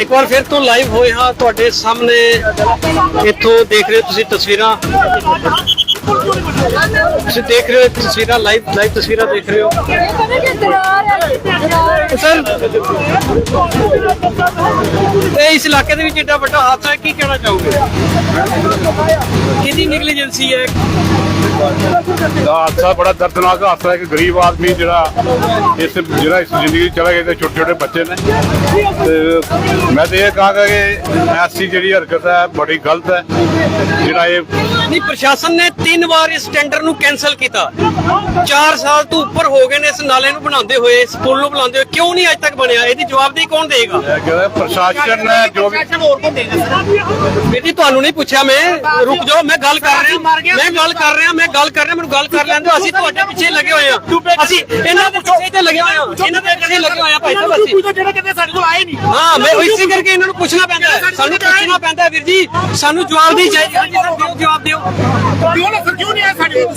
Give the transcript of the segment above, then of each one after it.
ਇੱਕ ਵਾਰ ਫਿਰ ਤੋਂ ਲਾਈਵ ਹੋਏ ਹਾਂ ਤੁਹਾਡੇ ਸਾਹਮਣੇ। ਇੱਥੋਂ ਦੇਖ ਰਹੇ ਹੋ ਤੁਸੀਂ ਤਸਵੀਰਾਂ। ਤੁਸੀਂ ਦੇਖ ਰਹੇ ਹੋ ਤਸਵੀਰਾਂ ਲਾਈਵ ਲਾਈਵ ਤਸਵੀਰਾਂ ਦੇਖ ਰਹੇ ਹੋ। ਸਰ, ਇਹ ਇਸ ਇਲਾਕੇ ਦੇ ਵਿੱਚ ਏਡਾ ਵੱਡਾ ਹਾਦਸਾ ਹੈ, ਕੀ ਕਹਿਣਾ ਚਾਹੋਗੇ? ਕਿਹਦੀ ਨੈਗਲੀਜੈਂਸੀ ਹੈ? ਹਾਦਸਾ ਬੜਾ ਦਰਦਨਾਕ ਹਾਦਸਾ ਹੈ ਕਿ ਗਰੀਬ ਆਦਮੀ ਜਿਹੜਾ ਇਸ ਜਿਹੜਾ ਇਸ ਜ਼ਿੰਦਗੀ 'ਚ ਚਲਾ ਗਿਆ ਤੇ ਛੋਟੇ ਛੋਟੇ ਬੱਚੇ ਨੇ। ਤੇ ਮੈਂ ਤੇ ਇਹ ਕਹਾਂਗਾ ਕਿ ਐਸੀ ਜਿਹੜੀ ਹਰਕਤ ਹੈ ਬੜੀ ਗਲਤ ਹੈ। ਜਿਹੜਾ ਇਹ ਨਹੀਂ ਪ੍ਰਸ਼ਾਸਨ ਨੇ ਤਿੰਨ ਵਾਰ ਇਸ ਟੈਂਡਰ ਨੂੰ ਕੈਨਸਲ ਕੀਤਾ। 4 ਸਾਲ ਤੋਂ ਉੱਪਰ ਹੋ ਗਏ ਨੇ ਇਸ ਨਾਲੇ ਨੂੰ ਬਣਾਉਂਦੇ ਹੋਏ ਇਸ ਪੁਲ ਨੂੰ ਬਣਾਉਂਦੇ ਹੋਏ। ਕਿਉਂ ਨਹੀਂ ਅਜੇ ਤੱਕ ਬਣਿਆ? ਇਹਦੀ ਜਵਾਬਦੇਹੀ ਕੌਣ ਦੇਗਾ ਪ੍ਰਸ਼ਾਸਨ ਹੈ ਜੋ ਵੀ ਬੇਟੀ ਤੁਹਾਨੂੰ ਨਹੀਂ ਪੁੱਛਿਆ ਮੈਂ। ਰੁਕ ਜਾਓ ਮੈਂ ਗੱਲ ਕਰ ਰਿਹਾ। ਮੈਂ ਗੱਲ ਕਰ ਰਿਹਾ ਮੈਂ ਗੱਲ ਕਰ ਰਿਹਾ ਮੈਨੂੰ ਗੱਲ ਕਰ ਲੈਣ ਦਿਓ। ਅਸੀਂ ਤੁਹਾਡੇ ਪਿੱਛੇ ਲੱਗੇ ਹੋਏ ਆ ਅਸੀਂ ਇਹਨਾਂ ਦੇ ਪਿੱਛੇ ਤੇ ਲੱਗੇ ਹੋਏ ਆ ਇਹਨਾਂ ਦੇ ਪਿੱਛੇ ਲੱਗੇ ਹੋਏ ਆ ਭਾਈ ਸਾਹਿਬ ਅਸੀਂ। ਜਿਹੜੇ ਕਿਤੇ ਸਾਡੇ ਕੋਲ ਆਏ ਨਹੀਂ। ਹਾਂ ਮੈਂ ਇਸੇ ਕਰਕੇ ਇਹਨਾਂ ਨੂੰ ਪੁੱਛਣਾ ਪੈਂਦਾ ਹੈ। ਸਾਨੂੰ ਪੁੱਛਣਾ ਪੈਂਦਾ ਹੈ ਵੀਰ ਜੀ। ਸਾਨੂੰ ਜਵਾਬ ਦੀ ਚਾਹੀਦੀ ਹੈ ਦਿਓ ਜਵਾਬ ਦਿਓ। ਕਿਉਂ ਨਾ ਕਿਉਂ ਨਹੀਂ ਆਏ ਸਾਡੇ ਕੋਲ?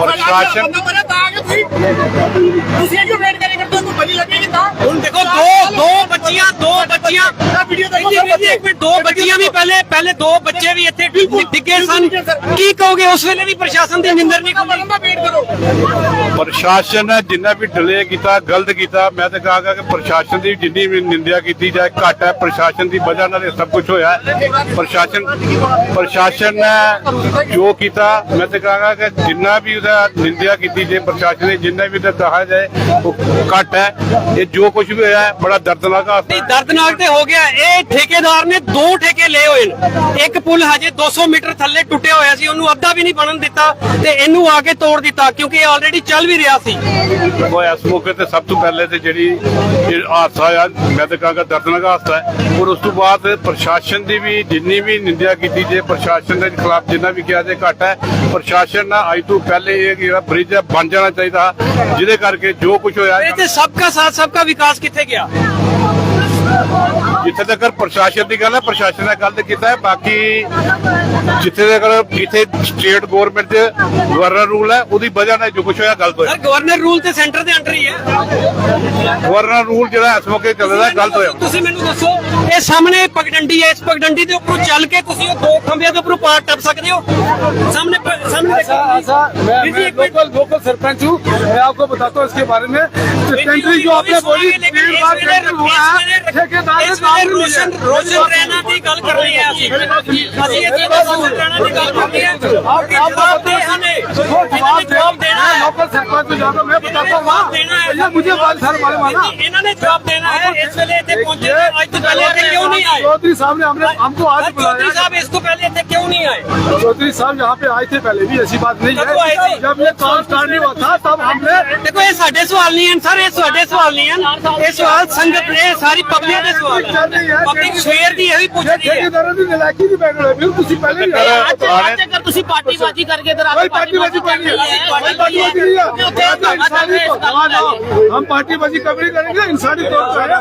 ਪ੍ਰਸ਼ਾਸਨ- ਬੰਦਾ ਬਣਾ ਤਾਂ ਆ ਕੇ ਤੁਸੀਂ। ਤੁਸੀਂ ਇਹ ਵੇਟ ਕੋਈ ਬਲੀ ਲੱਗੇਗੀ ਤਾਂ ਹੁਣ ਦੇਖੋ ਦੋ ਦੋ ਬੱਚੀਆਂ ਦੋ ਵੀਡੀਓ ਦੋ ਵੀ ਪਹਿਲੇ ਪਹਿਲੇ ਦੋ ਬੱਚੇ ਵੀ ਇੱਥੇ ਡਿੱਗੇ ਸਨ। ਕੀ ਕਹੋਗੇ ਉਸ ਵੇਲੇ ਵੀ ਪ੍ਰਸ਼ਾਸਨ ਦੀ ਨਿੰਦਰ ਨਹੀਂ ਕਰੋ। ਪ੍ਰਸ਼ਾਸਨ ਨੇ ਜਿੰਨਾ ਵੀ ਡਿਲੇ ਕੀਤਾ ਗਲਤ ਕੀਤਾ ਮੈਂ ਤਾਂ ਕਹਾਂਗਾ ਕਿ ਪ੍ਰਸ਼ਾਸਨ ਦੀ ਜਿੰਨੀ ਵੀ ਨਿੰਦਿਆ ਕੀਤੀ ਜਾਏ ਘੱਟ ਹੈ। ਪ੍ਰਸ਼ਾਸਨ ਦੀ ਵਜ੍ਹਾ ਨਾਲ ਇਹ ਸਭ ਕੁਝ ਹੋਇਆ ਹੈ। ਪ੍ਰਸ਼ਾਸਨ ਪ੍ਰਸ਼ਾਸਨ ਨੇ ਜੋ ਕੀਤਾ ਮੈਂ ਤਾਂ ਕਹਾਂਗਾ ਕਿ ਜਿੰਨਾ ਵੀ ਉਹਦਾ ਨਿੰਦਿਆ ਕੀਤੀ ਜੇ ਪ੍ਰਸ਼ਾਸਨ ਨੇ ਜਿੰਨਾ ਵੀ ਉਹਦਾ ਦਹਾ ਜਾਏ ਉਹ ਘੱਟ ਹੈ। ਇਹ ਜੋ ਕੁਝ ਵੀ ਹੋਇਆ ਹੈ, ਬੜਾ ਦਰਦਨਾਕ ਹਾਦਸਾ ਨਹੀਂ ਦਰਦਨਾਕ ਤੇ ਹੋ ਗਿਆ। ਇਹ ਠੇਕੇਦਾਰ ਨੇ ਦੋ ਠੇਕੇ ਲਏ ਹੋਏ ਨੇ। ਇੱਕ ਪੁਲ ਹਜੇ 200 ਮੀਟਰ ਥੱਲੇ ਟੁੱਟਿਆ ਹੋਇਆ ਸੀ ਉਹਨੂੰ ਅੱਧਾ ਵੀ ਨਹੀਂ ਬਣਨ ਦਿੱਤਾ ਤੇ ਇਹਨੂੰ ਆ ਕੇ ਤੋੜ ਦਿੱਤਾ ਕਿਉਂਕਿ ਇਹ ਆਲਰੇਡੀ ਚੱਲ ਵੀ ਰਿਹਾ ਸੀ। ਉਹ ਇਸ ਮੌਕੇ ਤੇ ਸਭ ਤੋਂ ਪਹਿਲੇ ਤੇ ਜਿਹੜੀ ਇਹ ਹਾਦਸਾ ਆ ਮੈਂ ਤਾਂ ਕਹਾਂਗਾ ਦਰਦਨਾਕ ਹਾਦਸਾ ਹੈ। ਔਰ ਉਸ ਤੋਂ ਬਾਅਦ ਪ੍ਰਸ਼ਾਸਨ ਦੀ ਵੀ ਜਿੰਨੀ ਵੀ ਨਿੰਦਿਆ ਕੀਤੀ ਜੇ ਪ੍ਰਸ਼ਾਸਨ ਦੇ ਖਿਲਾਫ ਜਿੰਨਾ ਵੀ ਕਿਹਾ ਜੇ ਘੱਟ ਹੈ ਪ੍ਰਸ਼ਾਸਨ ਨਾਲ ਅੱਜ ਤੋਂ ਪਹਿਲੇ ਇਹ ਜਿਹੜਾ ਬ੍ਰਿਜ ਹੈ ਬਣ ਜਾਣਾ ਚਾਹੀਦਾ। ਜਿਹਦੇ ਕਰਕੇ ਜੋ ਕੁਝ ਹੋਇਆ ਇਹ ਤੇ ਸਭ ਦਾ ਸਾਥ ਸਭ ਵਿਕਾਸ ਕਿੱਥੇ ਗਿਆ ਜਿੱਥੇ ਤੱਕ ਪ੍ਰਸ਼ਾਸਨ ਦੀ ਗੱਲ ਹੈ ਪ੍ਰਸ਼ਾਸਨ ਨੇ ਗੱਲ ਕੀਤਾ ਹੈ ਬਾਕੀ ਜਿੱਥੇ ਤੱਕ ਜਿੱਥੇ ਸਟੇਟ ਗਵਰਨਮੈਂਟ ਦੇ ਗਵਰਨਰ ਰੂਲ ਹੈ ਉਹਦੀ ਵਜ੍ਹਾ ਨਾਲ ਜੋ ਕੁਝ ਹੋਇਆ ਗਲਤ ਹੋਇਆ ਗਵਰਨਰ ਰੂਲ ਤੇ ਸੈਂਟਰ ਦੇ ਅੰਡਰ ਹੀ ਹੈ ਗਵਰਨਰ ਰੂਲ ਜਿਹੜਾ ਇਸ ਮੌਕੇ ਚੱਲਦਾ ਗਲਤ ਹੋਇਆ ਤੁਸੀਂ ਮੈਨੂੰ ਦੱਸੋ ਇਹ ਸਾਹਮਣੇ ਪਗਡੰਡੀ ਹੈ ਇਸ ਪਗਡੰਡੀ ਦੇ ਉੱਪਰੋਂ ਚੱਲ ਕੇ ਤੁਸੀਂ ਉਹ ਦੋ ਖੰਭਿਆਂ ਦੇ ਉੱਪਰੋਂ ਪਾਰ ਟੱਪ ਸਕਦੇ ਹੋ ਸਾਹਮਣੇ ਸਾਹਮਣੇ ਦੇਖੋ ਮੈਂ ਲੋਕਲ ਲੋਕਲ ਸਰਪੰਚ ਹੂੰ میں آپ کو بتاتا ہوں اس کے بارے میں ٹینڈری جو آپ نے بولی لوکل سرکار کو جاتا میں بتاتا ہوں۔ مجھے ہاں جی، انہوں نے جواب دینا ہے۔ ہاں جی۔ اس ویلے اتنے پہنچے آج تو پہلے اتنے کیوں نہیں آئے؟ چودھری صاحب نے ہم نے ہم کو آج بلایا چودھری صاحب اس کو پہلے اتنے کیوں نہیں آئے؟ چودھری صاحب یہاں پہ آئے تھے پہلے بھی ایسی بات نہیں ہے۔ جب یہ کال سٹارٹ نہیں ہوا تھا تب ہم نے ऐसी बात नहीं कब आए है थे? जब ये काम स्टार्ट नहीं हुआ था तब हमने ਦੇਖੋ ਇਹ ਸਾਡੇ ਸਵਾਲ ਨਹੀਂ ਹਨ ਸਰ ਇਹ ਤੁਹਾਡੇ ਸਵਾਲ ਨਹੀਂ ਹਨ ਇਹ ਸਵਾਲ ਸੰਗਤ ਦੇ ਸਾਰੀ ਪਬਲਿਕ ਦੇ ਸਵਾਲ ਹਨ ਪਬਲਿਕ ਸਵੇਰ ਦੀ ਇਹੀ ये ਪੁੱਛਦੀ ਹੈ ठेकेदारों की नलायकी की बैठ रहे फिर तुसी पहले ही आए। ਅੱਜ ਅੱਜ ਅਗਰ ਤੁਸੀਂ ਪਾਰਟੀਬਾਜ਼ੀ ਕਰਕੇ ਇਧਰ कोई पार्टीबाजी करनी है कोई पार्टीबाजी नहीं है हम तो इंसानी तो हाँ, ना, हम पार्टीबाजी कभी नहीं करेंगे इंसानी तौर पर है।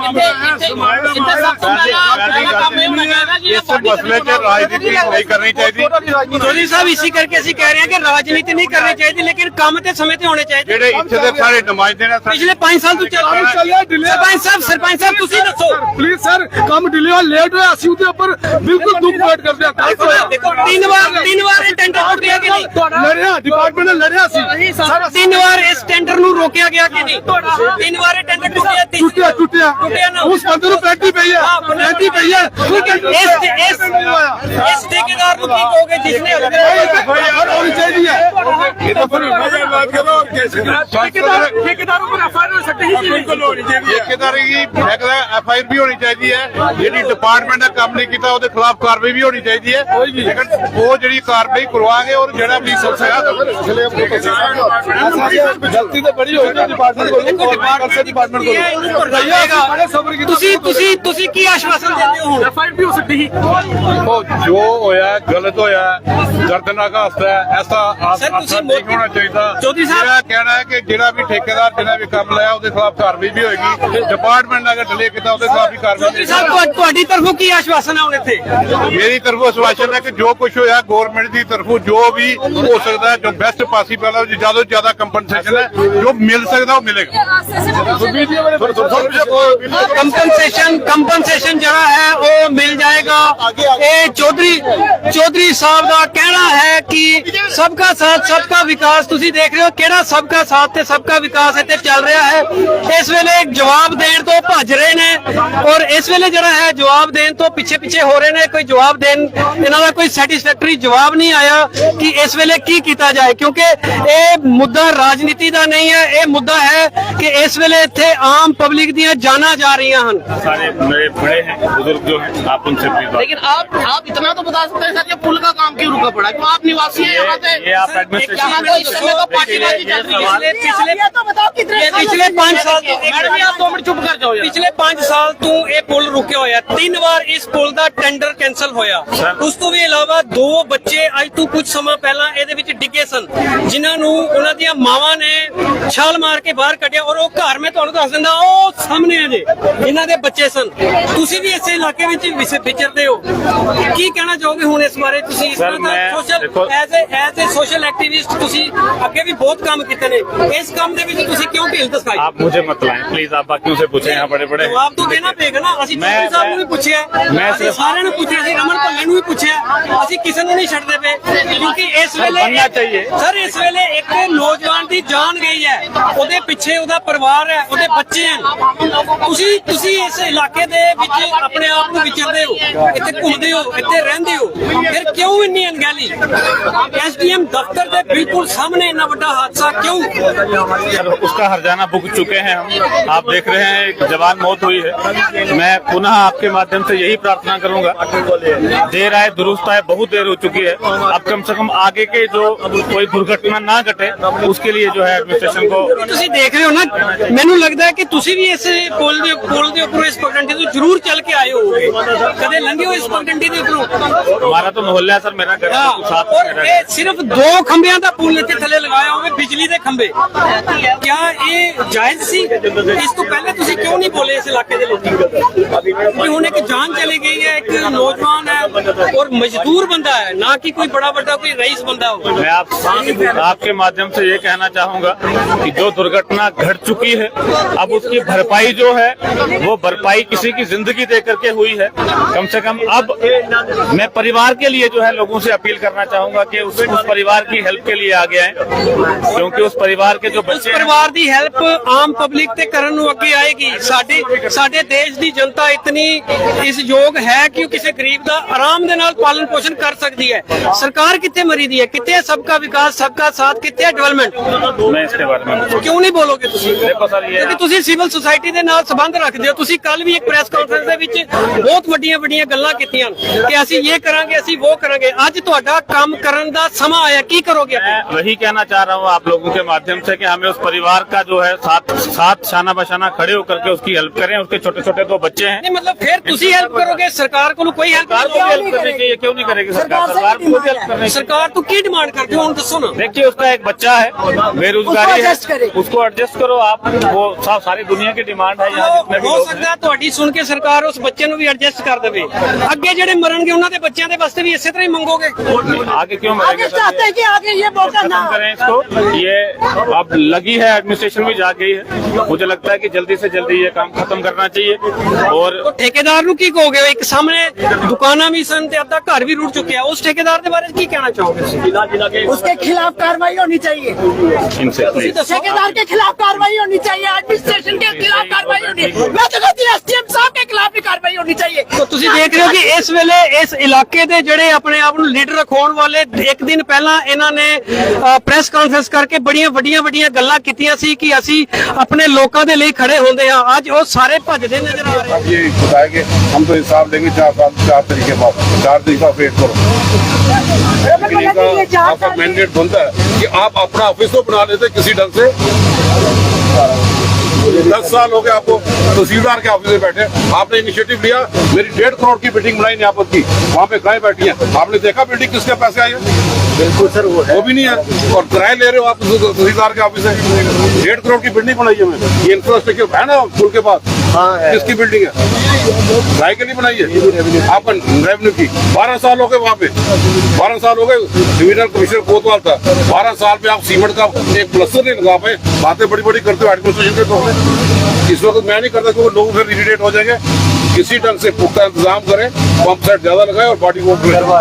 ਇੱਥੇ ਸਭ ਤੋਂ ਪਹਿਲਾਂ ਆਪਣਾ ਕੰਮ ਇਹ ਹੋਣਾ ਚਾਹੀਦਾ ਕਿ ਇਸ ਮਸਲੇ 'ਚ ਰਾਜਨੀਤੀ ਨਹੀਂ ਕਰਨੀ ਚਾਹੀਦੀ ਚੌਧਰੀ ਸਾਹਿਬ ਇਸੇ ਕਰਕੇ ਅਸੀਂ ਕਹਿ ਰਹੇ ਹਾਂ ਕਿ ਰਾਜਨੀਤੀ ਨਹੀਂ ਕਰਨੀ ਚਾਹੀਦੀ ਲੇਕਿਨ ਕੰਮ ਤੇ ਸਮੇਂ ਤੇ ਹੋਣੇ ਚਾਹੀਦੇ। ਜਿਹੜੇ ਇੱਥੇ ਦੇ ਸਾਰੇ ਨਮਾਇंदे ਨੇ ਪਿਛਲੇ 5 ਸਾਲ ਤੋਂ ਚੱਲ ਕੰਮ ਚੱਲਿਆ ਡਿਲੇ ਸਰਪੰਚ ਸਾਹਿਬ ਸਰਪੰਚ ਸਾਹਿਬ ਤੁਸੀਂ ਦੱਸੋ। ਪਲੀਜ਼ ਸਰ ਕੰਮ ਡਿਲੇ ਹੋਇਆ ਲੇਟ ਹੋਇਆ ਅਸੀਂ ਉਹਦੇ ਉੱਪਰ ਬਿਲਕੁਲ ਦੁੱਖ ਪ੍ਰਗਟ ਕਰਦੇ ਹਾਂ। ਦੇਖੋ ਤਿੰਨ ਵਾਰ ਤਿੰਨ ਵਾਰ ਇਹ ਟੈਂਡਰ ਟੁੱਟਿਆ ਕਿ ਨਹੀਂ? ਲੜਿਆ ਡਿਪਾਰਟਮੈਂਟ ਨੇ ਲੜਿਆ ਸੀ। ਸਰ ਤਿੰਨ ਵਾਰ ਇਸ ਟੈਂਡਰ ਨੂੰ ਰੋਕਿਆ ਗਿਆ ਕਿ ਨਹੀਂ? ਤਿੰਨ ਵਾਰ ਇਹ ਟੈਂਡਰ ਟੁੱਟਿਆ ਟੁੱਟਿਆ। ਟੁੱਟਿਆ ਉਸ ਬੰਦੇ ਨੂੰ ਪੈਂਟੀ ਪਈ ਹੈ ਪੈਂਟੀ ਪਈ ਹੈ। ਇਸ ਇਸ ਇਸ ਠੇਕੇਦਾਰ ਨੂੰ ਕੀ ਕਹੋਗੇ ਜਿਸਨੇ ਹੋਣੀ ਚਾਹੀਦੀ ਹੈ। ਇਹ ਤਾਂ ਫਿਰ ਮਜ਼ਾ ਬਾਤ ਕਰੋ ਠੇਕੇਦਾਰ ਦੀ ਮੈਂ ਕਹਿੰਦਾ ਐਫ ਆਈ ਆਰ ਵੀ ਹੋਣੀ ਚਾਹੀਦੀ ਹੈ ਜਿਹੜੀ ਡਿਪਾਰਟਮੈਂਟ ਨੇ ਕੰਮ ਨਹੀਂ ਕੀਤਾ ਉਹਦੇ ਖਿਲਾਫ ਕਾਰਵਾਈ ਵੀ ਹੋਣੀ ਚਾਹੀਦੀ ਹੈ। ਲੇਕਿਨ ਉਹ ਜਿਹੜੀ ਕਾਰਵਾਈ ਕਰਵਾਵਾਂਗੇ ਔਰ ਜਿਹੜਾ ਵੀ ਸੋਚਿਆ ਗਲਤੀ ਤਾਂ ਬੜੀ ਹੋਈ ਹੈ ਡਿਪਾਰਟਮੈਂਟ ਕੋਲ ਡਿਪਾਰਟਮੈਂਟ ਡਿਪਾਰਟਮੈਂਟ ਕੋਲ ਬੜੇ ਸਬਰ ਤੁਸੀਂ ਤੁਸੀਂ ਤੁਸੀਂ ਤੁਸੀਂ ਕੀ ਆਸ਼ਵਾਸਨ ਦਿੰਦੇ ਹੋ ਹੁਣ? ਫਾਈਟ ਵੀ ਹੋ ਸਕਦੀ ਸੀ। ਉਹ ਜੋ ਹੋਇਆ ਗਲਤ ਹੋਇਆ ਦਰਦਨਾਕ ਐਸਾ ਨਹੀਂ ਹੋਣਾ ਚਾਹੀਦਾ। ਚੌਧਰੀ ਸਾਹਿਬ- ਮੇਰਾ ਕਹਿਣਾ ਹੈ ਕਿ ਜਿਹੜਾ ਵੀ ਠੇਕੇਦਾਰ ਜਿਹਨੇ ਵੀ ਕੰਮ ਲਾਇਆ ਉਹਦੇ ਖਿਲਾਫ ਕਾਰਵਾਈ ਵੀ ਹੋਏਗੀ। ਡਿਪਾਰਟਮੈਂਟ ਨੇ ਅਗਰ ਡਿਲੇ ਕੀਤਾ ਉਹਦੇ ਖਿਲਾਫ ਵੀ ਕਾਰਵਾਈ ਸਾਹਿਬ ਤੁਹਾ- ਤੁਹਾਡੀ ਤਰਫੋਂ ਕੀ ਆਸ਼ਵਾਸਨ ਹੈ ਹੁਣ ਇੱਥੇ? ਮੇਰੀ ਤਰਫੋਂ ਸਵਾਸ਼ਨ ਹੈ ਕਿ ਜੋ ਕੁਝ ਹੋਇਆ ਗਵਰਨਮੈਂਟ ਦੀ ਤਰਫੋਂ ਜੋ ਵੀ ਹੋ ਸਕਦਾ ਹੈ ਜੋ ਬੈਸਟ ਪਾਸੀਬਲ ਹੈ ਜ਼ਿਆਦਾ ਤੋਂ ਜ਼ਿਆਦਾ ਕੰਪਨਸੇਸ਼ਨ ਹੈ। ਜੋ ਮਿਲ ਸਕਦਾ ਉਹ ਮਿਲੇਗਾ। ਕੰਪਨਸੇਸ਼ਨ ਕੰਪਨਸੇਸ਼ਨ ਜਿਹੜਾ ਹੈ ਉਹ ਮਿਲ ਜਾਏਗਾ। ਇਹ ਚੌਧਰੀ ਚੌਧਰੀ ਸਾਹਿਬ ਦਾ ਕਹਿਣਾ ਹੈ ਕਿ ਸਬਕਾ ਸਾਥ ਸਬਕਾ ਵਿਕਾਸ ਤੁਸੀਂ ਦੇਖ ਰਹੇ ਹੋ ਕਿਹੜਾ ਸਬਕਾ ਸਾਥ ਤੇ ਸਬਕਾ ਵਿਕਾਸ ਇੱਥੇ ਚੱਲ ਰਿਹਾ ਹੈ ਇਸ ਵੇਲੇ ਜਵਾਬ ਦੇਣ ਤੋਂ ਭੱਜ ਰਹੇ ਨੇ ਔਰ ਇਸ ਵੇਲੇ ਜਿਹੜਾ ਹੈ ਜਵਾਬ ਦੇਣ ਤੋਂ ਪਿੱਛੇ ਪਿੱਛੇ ਹੋ ਰਹੇ ਨੇ ਕੋਈ ਜਵਾਬ ਦੇਣ ਇਹਨਾਂ ਦਾ ਕੋਈ ਸੈਟੀਸਫੈਕਟਰੀ ਜਵਾਬ ਨਹੀਂ ਆਇਆ ਕਿ ਇਸ ਵੇਲੇ ਕੀ ਕੀਤਾ ਜਾਏ ਕਿਉਂਕਿ ਇਹ ਮੁੱਦਾ ਰਾਜਨੀਤੀ ਦਾ ਨਹੀਂ ਹੈ ਇਹ ਮੁੱਦਾ ਹੈ ਕਿ ਇਸ ਵੇਲੇ ਇੱਥੇ ਆਮ ਪਬਲਿਕ ਦੀਆਂ ਜਾਨਾਂ ਜਾ ਰਹੀਆਂ ਹਨ सारे मेरे बड़े हैं बुजुर्ग जो हैं आप उनसे प्लीज बात लेकिन आप आप इतना तो बता सकते हैं सर ये पुल का काम क्यों रुका पड़ा क्यों आप निवासी हैं यहाँ पे ये आप एडमिनिस्ट्रेशन यहाँ तो इस समय तो पार्टीबाजी चल रही है पिछले पिछले ये तो बताओ कितने ये पिछले पाँच साल तो मैडम जी आप दो मिनट चुप कर जाओ यार ਪਿਛਲੇ 5 ਸਾਲ ਤੋਂ ਇਹ ਪੁਲ ਰੁਕਿਆ ਹੋਇਆ ਤਿੰਨ ਵਾਰ ਇਸ ਪੁਲ ਦਾ ਟੈਂਡਰ ਕੈਨਸਲ ਹੋਇਆ ਉਸ ਤੋਂ ਵੀ ਇਲਾਵਾ ਦੋ ਬੱਚੇ ਅੱਜ ਤੋਂ ਕੁਝ ਸਮਾਂ ਪਹਿਲਾਂ ਇਹਦੇ ਵਿੱਚ ਡਿੱਗੇ ਸਨ ਜਿਨ੍ਹਾਂ ਨੂੰ ਉਹਨਾਂ ਦੀਆਂ ਮਾਵਾਂ ਨੇ ਛਾਲ ਮਾਰ ਕੇ ਬਾਹਰ ਕੱਢਿਆ ਔਰ ਉਹ ਘਰ ਮੈਂ ਤੁਹਾਨੂੰ ਦੱਸ ਦਿੰਦਾ ਉਹ ਸਾਹਮਣੇ ਆ ਜੇ ਇਹਨਾਂ ਦੇ ਬੱਚੇ ਸਨ ਤੁਸੀਂ ਵੀ ਇਸੇ ਇਲਾਕੇ ਵਿੱਚ ਵਿਸ- ਵਿਚਰਦੇ ਹੋ ਕੀ ਕਹਿਣਾ ਚਾਹੋਗੇ ਹੁਣ ਇਸ ਬਾਰੇ ਤੁਸੀਂ ਇਸ Sir, ਤਰ੍ਹਾਂ ਦਾ ਮੈਂ- ਸੋਸ਼ਲ ਦੇਖੋ- as a as a social activist ਤੁਸੀਂ ਅੱਗੇ ਵੀ ਬਹੁਤ ਕੰਮ ਕੀਤੇ ਨੇ ਇਸ ਕੰਮ ਦੇ ਵਿੱਚ ਤੁਸੀਂ ਕਿਉਂ ਢਿੱਲ ਦਿਖਾਈ आप मुझे मत लाएं प्लीज आप बाकियों से पूछें यहाँ बड़े बड़े ਜਵਾਬ ਤਾਂ ਦੇਣਾ ਪਏਗਾ ਨਾ ਅਸੀਂ ਮੈਂ- ਚੌਧਰੀ ਸਾਹਿਬ ਨੂੰ ਵੀ ਪੁੱਛਿਆ ਮੈਂ ਅਸੀਂ ਸਿਰਫ- ਸਾਰਿਆਂ ਨੂੰ ਪੁੱਛਿਆ ਸੀ ਰਮਨ ਭੱਲੇ ਨੂੰ ਵੀ ਪੁੱਛਿਆ ਅਸੀਂ ਕਿਸੇ ਨੂੰ ਨਹੀਂ ਛੱਡਦੇ ਪਏ ਕਿਉਂਕਿ ਇਸ ਵੇਲੇ ਬਣਨਾ ਚਾਹੀਏ। ਸਰ ਇਸ ਵੇਲੇ ਇੱਕ ਨੌਜਵਾਨ ਦੀ ਜਾਨ ਗਈ ਹੈ ਉਹਦੇ ਪਿੱਛੇ ਉਹਦਾ ਪਰਿਵਾਰ ਹੈ ਉਹਦੇ ਬੱਚੇ ਹਨ ਤੁਸੀਂ ਤੁਸੀਂ ਇਸ ਇਲਾਕੇ ਦੇ ਵਿੱਚ ਆਪਣੇ ਆਪ ਨੂੰ ਵਿਚਰਦੇ ਹੋ ਇੱਥੇ ਘੁੰਮਦੇ ਹੋ ਇੱਥੇ ਰਹਿੰਦੇ ਹੋ ਫਿਰ ਕਿਉਂ ਇੰਨੀ ਅਣਗਹਿਲੀ ਐਸਡੀਐਮ ਦਫ਼ਤਰ ਦੇ ਬਿਲਕੁਲ ਸਾਹਮਣੇ ਇੰਨਾ ਵੱਡਾ ਹਾਦਸਾ ਕਿਉਂ सर उसका हरजाना भुग चुके हैं हम आप देख रहे हैं एक जवान मौत हुई है मैं पुनः आपके माध्यम से यही प्रार्थना करूंगा देर आए दुरुस्त आए बहुत देर हो चुकी है अब कम से कम आगे के जो कोई दुर्घटना ना घटे उसके लिए जो है एडमिनिस्ट्रेशन को ਤੁਸੀਂ ਦੇਖ ਰਹੇ ਹੋ ਨਾ ਮੈਨੂੰ ਲੱਗਦਾ ਹੈ ਕਿ ਤੁਸੀਂ ਵੀ ਇਸ ਪੁਲ ਦੇ ਪੁਲ ਦੇ ਉੱਪਰੋਂ ਇਸ ਪਗਡੰਡੀ ਤੋਂ ਜ਼ਰੂਰ ਚੱਲ ਕੇ ਆਏ ਹੋਵੋਗੇ ਕਦੇ ਲੰਘੇ ਹੋ ਇਸ ਪਗਡੰਡੀ ਦੇ ਉੱਪਰੋਂ हमारा तो मोहल्ला है सर मेरा घर ਹਾਂ, बिल्कुल साथ ਔਰ में मेरा ਇਹ ਸਿਰਫ ਦੋ ਖੰਭਿਆਂ ਦਾ ਪੁਲ ਇੱਥੇ ਥੱਲੇ ਲਗਾਇਆ ਹੋਵੇ کیا یہ جائز سی؟ اس کو پہلے کیوں نہیں بولے جان چلی گئی ہے اور مزدور بندہ ہے، نہ میں آپ آپ کے مادھیم سے یہ کہنا چاہوں گا کہ جو درگنا گٹ چکی ہے، اب اس کی بھرپائی جو ہے، وہ بھرپائی کسی کی زندگی دے کر کے ہوئی ہے۔ کم سے کم اب میں پریوار کے لیے جو ہے لوگوں سے اپیل کرنا چاہوں گا کہ اسے پریوار کی ہیلپ کے لیے آگے آئے ਕਿਉਂਕਿ ਉਸ ਪਰਿਵਾਰ ਕੇ ਜੋ ਬੱਚੇ ਉਸ ਪਰਿਵਾਰ ਦੀ ਹੈਲਪ ਆਮ ਪਬਲਿਕ ਤੇ ਕਰਨ ਨੂੰ ਅੱਗੇ ਆਏਗੀ। ਸਾਡੇ ਸਾਡੇ ਦੇਸ਼ ਦੀ ਜਨਤਾ ਇਤਨੀ ਇਸ ਯੋਗ ਹੈ ਕਿ ਉਹ ਕਿਸੇ ਗਰੀਬ ਦਾ ਆਰਾਮ ਦੇ ਨਾਲ ਪਾਲਣ ਪੋਸ਼ਣ ਕਰ ਸਕਦੀ ਹੈ। ਸਰਕਾਰ ਕਿੱਥੇ ਮਰੀ ਦੀ ਹੈ? ਕਿੱਥੇ ਸਭ ਦਾ ਵਿਕਾਸ ਸਭ ਦਾ ਸਾਥ ਕਿੱਥੇ ਹੈ ਡਿਵੈਲਪਮੈਂਟ ਮੈਂ ਇਸ ਦੇ ਬਾਰੇ ਵਿੱਚ ਕਿਉਂ ਨਹੀਂ ਬੋਲੋਗੇ ਤੁਸੀਂ? ਦੇਖੋ ਸਰ ਇਹ ਕਿਉਂਕਿ ਤੁਸੀਂ ਸਿਵਲ ਸੁਸਾਇਟੀ ਦੇ ਨਾਲ ਸੰਬੰਧ ਰੱਖਦੇ ਹੋ। ਤੁਸੀਂ ਕੱਲ ਵੀ ਇੱਕ ਪ੍ਰੈਸ ਕਾਨਫਰੰਸ ਦੇ ਵਿੱਚ ਬਹੁਤ ਵੱਡੀਆਂ ਵੱਡੀਆਂ ਗੱਲਾਂ ਕੀਤੀਆਂ ਕਿ ਅਸੀਂ ਇਹ ਕਰਾਂਗੇ ਅਸੀਂ ਉਹ ਕਰਾਂਗੇ। ਅੱਜ ਤੁਹਾਡਾ ਕੰਮ ਕਰਨ ਦਾ ਸਮਾਂ ਆਇਆ। ਕੀ ਕਰੋਗੇ ਮੈਂ ਵਹੀ ਕਹਿਣਾ ਚਾਹ ਰਹਾ ਹਾਂ ਆਪ ਲੋਗ لوگوں کے مادھیم سے کہ ہمیں اس پریوار کا جو ہے ساتھ ساتھ شانہ بشانہ کھڑے ہو کر کے اس کی ہیلپ کریں اس کے چھوٹے چھوٹے دو بچے ہیں۔ مطلب پھر تسی ہیلپ کرو گے سرکار کو کوئی ہیلپ ہیلپ کرنی چاہیے کیوں نہیں کرے گی؟ سرکار سرکار کو ہیلپ کرنی سرکار تو کی ڈیمانڈ کرتے ہو ان کو سنو دیکھیے اس کا ایک بچہ ہے بے روزگاری ہے۔ اس کو ایڈجسٹ کرو آپ وہ ساری دنیا کی ڈیمانڈ ہے یہاں جتنے بھی ہو سکتا تہاڈی سن کے سرکار اس بچے نو بھی ایڈجسٹ کر دے۔ اگے جڑے مرن گے انہاں دے بچیاں دے واسطے بھی اسی طرح ہی منگو گے۔ آگے کیوں مریں گے؟ چاہتے ہیں کہ آگے یہ موقع نہ کریں اس کو۔ ये अब लगी है एडमिनिस्ट्रेशन भी जा गई है मुझे लगता है कि जल्दी से जल्दी ये काम खत्म करना चाहिए और ਠੇਕੇਦਾਰ ਨੂੰ ਕੀ ਕਹੋਗੇ ਇੱਕ ਸਾਹਮਣੇ ਦੁਕਾਨਾਂ ਵੀ ਸਨ ਤੇ ਅੱਧਾ ਘਰ ਵੀ ਰੁੜ ਚੁੱਕਿਆ ਉਸ ਠੇਕੇਦਾਰ ਦੇ ਬਾਰੇ ਕੀ ਕਹਿਣਾ ਚਾਹੋਗੇ ਤੁਸੀਂ उसके खिलाफ कार्रवाई होनी चाहिए इनसे प्लीज ठेकेदार के खिलाफ कार्रवाई होनी चाहिए एडमिनिस्ट्रेशन के खिलाफ कार्रवाई होनी मैं तो कहती हूँ एसडीएम साहब के खिलाफ भी कार्रवाई होनी चाहिए ਤੋ ਤੁਸੀਂ ਦੇਖ ਰਹੇ ਹੋ ਕਿ ਇਸ ਵੇਲੇ ਇਸ ਇਲਾਕੇ ਦੇ ਜਿਹੜੇ ਆਪਣੇ ਆਪ ਨੂੰ ਲੀਡਰ ਰਖਾਉਣ ਵਾਲੇ ਇੱਕ ਦਿਨ ਪਹਿਲਾਂ ਇਹਨਾਂ ਨੇ ਪ੍ਰੈਸ ਕਾਨਫਰੰਸ ਕਰਕੇ ਬੜੀਆਂ ਵੱਡੀਆਂ ਵੱਡੀਆਂ ਗੱਲਾਂ ਕੀਤੀਆਂ ਸੀ ਕਿ ਅਸੀਂ ਆਪਣੇ ਲੋਕਾਂ ਦੇ ਲਈ ਖੜੇ ਹੁੰਦੇ ਹਾਂ ਅੱਜ ਉਹ ਸਾਰੇ ਭੱਜਦੇ ਨਜ਼ਰ ਆ ਰਹੇ अब ये बताया कि हम तो हिसाब देंगे चार साल चार तरीके बाद चार तरीका फेस करो लेकिन इनका आपका मैंडेट बनता है कि आप अपना ऑफिस तो बना लेते किसी ढंग से دس سال ہو گئے آپ کو تحصیلدار کے آفس میں بیٹھے آپ نے انیشیٹو لیا میری ڈیڑھ کروڑ کی بلڈنگ بنائی نیابت کی۔ وہاں پہ گائے بیٹھی ہیں۔ آپ نے دیکھا بلڈنگ کس کے پیسے آئی ہے بالکل سر وہ بھی نہیں ہے۔ اور کرائے لے رہے ہو آپ تحصیلدار کے آفس سے ڈیڑھ کروڑ کی بلڈنگ بنائی ہے یہ انفراسٹرکچر ہے نا پل کے پاس۔ کس کی بلڈنگ ہے؟ کرائے کے لیے بنائی ہے۔ آپ کا ریونیو کی۔ بارہ سال ہو گئے وہاں پہ۔ بارہ سال ہو گئے۔ ڈویژنل کمشنر کوتوال تھا۔ بارہ سال میں آپ سیمنٹ کا ایک پلسر نہیں لگا پائے۔ باتیں بڑی بڑی کرتے ہو ایڈمنسٹریشن کے طور پہ तो इस वक्त मैं नहीं करता क्योंकि लोग फिर इरिटेट हो जाएंगे किसी ढंग से पुख्ता इंतजाम करें पंप सेट ज्यादा लगाए और पार्टी को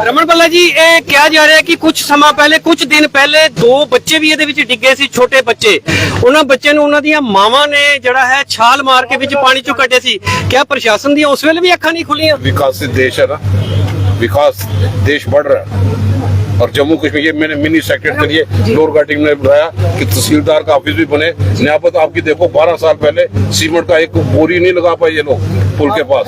ਰਮਨ ਬੱਲਾ ਜੀ ਇਹ ਕਿਹਾ ਜਾ ਰਿਹਾ ਕਿ ਕੁਝ ਸਮਾਂ ਪਹਿਲੇ ਕੁਝ ਦਿਨ ਪਹਿਲੇ ਦੋ ਬੱਚੇ ਵੀ ਇਹਦੇ ਵਿੱਚ ਡਿੱਗੇ ਸੀ ਛੋਟੇ ਬੱਚੇ ਉਹਨਾਂ ਬੱਚਿਆਂ ਨੂੰ ਉਹਨਾਂ ਦੀਆਂ ਮਾਵਾਂ ਨੇ ਜਿਹੜਾ ਹੈ ਛਾਲ ਮਾਰ ਕੇ ਵਿੱਚ ਪਾਣੀ ਚੋਂ ਕੱਢੇ ਸੀ ਕਿਆ ਪ੍ਰਸ਼ਾਸਨ ਦੀਆਂ ਉਸ ਵੇਲੇ ਵੀ ਅੱਖਾਂ ਨਹੀਂ ਖੁੱਲੀਆਂ विकासित देश है ना وکاس دیش بڑھ رہا ہے۔ اور جموں کشمیر یہ میں نے منی سیکٹر لور کٹنگ میں بلایا کہ تحصیلدار کا آفس بھی بنے۔ نیابت آپ کی دیکھو بارہ سال پہلے سیمنٹ کا ایک بوری نہیں لگا پائے یہ لوگ پل کے پاس۔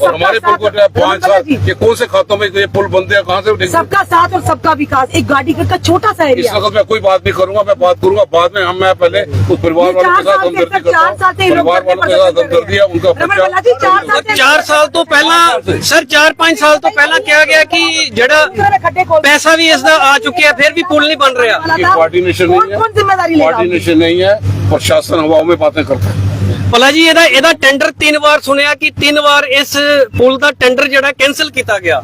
اور ہمارے پل کو پانچ سال۔ یہ کون سے کھاتوں میں یہ پل بنتے ہیں؟ کہاں سے سب کا ساتھ اور سب کا وکاس۔ ایک گاڑی کا چھوٹا سا ایریا اس وقت میں کوئی بات نہیں کروں گا میں بات کروں گا۔ بعد میں ہم میں پہلے اس پریوار والوں کے ساتھ ہمدردی کرتا ہوں۔ پریوار والوں کے ساتھ ہمدردی ہے ان کا چار سال تو پہلا سر چار پانچ سال تو پہلا साथ धरने पर हमदर्दी है उनका रमन बल्ला जी चार साल से 4 ਸਾਲ ਤੋਂ ਪਹਿਲਾਂ ਸਰ 4-5 ਸਾਲ ਤੋਂ ਪਹਿਲਾਂ ਕਿਹਾ ਗਿਆ ਕਿ ਜਿਹੜਾ खड्डे खोल ਪੈਸਾ ਵੀ ਇਸ ਦਾ ਆ ਚੁੱਕਿਆ ਫਿਰ ਵੀ ਪੁਲ ਨਹੀਂ ਬਣ ਰਿਹਾ ये कोऑर्डिनेशन कौन नहीं है कौन जिम्मेदारी लेगा कोऑर्डिनेशन नहीं है प्रशासन हवाओं में बातें करता है ਭਲਾ ਜੀ ਇਹਦਾ ਇਹਦਾ ਟੈਂਡਰ ਤਿੰਨ ਵਾਰ ਸੁਣਿਆ ਕਿ ਤਿੰਨ ਵਾਰ ਇਸ ਪੁਲ ਦਾ ਟੈਂਡਰ ਜਿਹੜਾ ਕੈਨਸਲ ਕੀਤਾ ਗਿਆ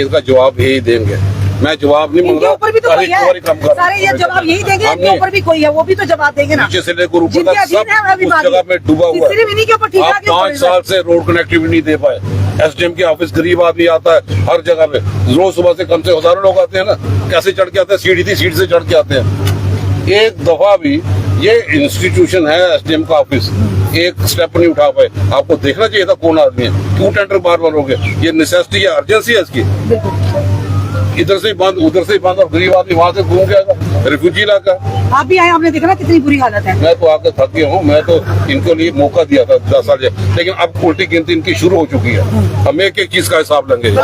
इसका जवाब यही देंगे मैं जवाब नहीं मांग इनके रहा ऊपर भी तो सारी कोई सवारी काम है कर सारे ये जवाब यही देंगे इनके हमने ऊपर भी कोई है वो भी तो जवाब देंगे ना नीचे से लेकर ऊपर जिनके तक अधीन है सब वह भी उस मालिक। जगह में डूबा हुआ सिर्फ इन्हीं के ऊपर ठीक आप ठाक ही पाँच पड़ेगा। साल से रोड कनेक्टिविटी नहीं दे पाए ایس ڈی ایم کی آفس قریب آدمی آتا ہے ہر جگہ پہ۔ روز صبح سے کم سے ہزاروں لوگ آتے ہیں نا۔ کیسے چڑھ کے آتے ہیں؟ سیڑھی تھی سیٹ سے چڑھ کے آتے ہیں۔ ایک دفعہ بھی یہ انسٹیٹیوشن ہے ایس ڈی ایم کا آفس ایک سٹیپ نہیں اٹھا پائے۔ آپ کو دیکھنا چاہیے تھا کون آدمی ہے۔ کیوں ٹینڈر بار بار ہو گئے؟ یہ نیسیسٹی یا ارجنسی ہے اس کی؟ ادھر سے بند ادھر سے بند اور غریب آدمی وہاں سے گھوم کے آئے گا ریفیوجی علاقہ۔ آپ بھی آئے آپ نے دیکھا نا کتنی بری حالت ہے۔ میں تو آپ کا تھک گیا ہوں میں تو ان کو لیے موقع دیا تھا دس سال لیکن اب الٹی گنتی ان کی شروع ہو چکی ہے۔ ہم ایک ایک چیز کا حساب لیں گے۔